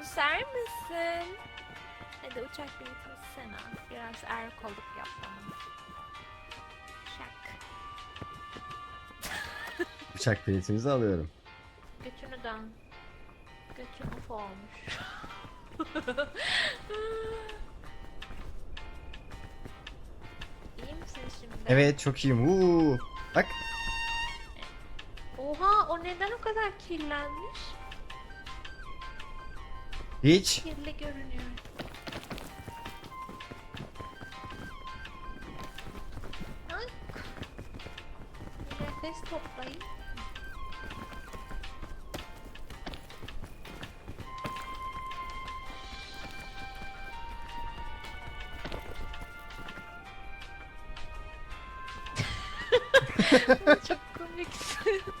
Susar mısın? Hadi uçak bileti sana. Biraz erkoluk yap bana. Şak. Bıçak biletinizi alıyorum. Götünü dön. Götün uf olmuş. İyi misin şimdi? Evet çok iyiyim. Uuu. Bak. Oha o neden o kadar kirlenmiş? Hiç. Kirli görünüyor. Ay. Nefes toplayın.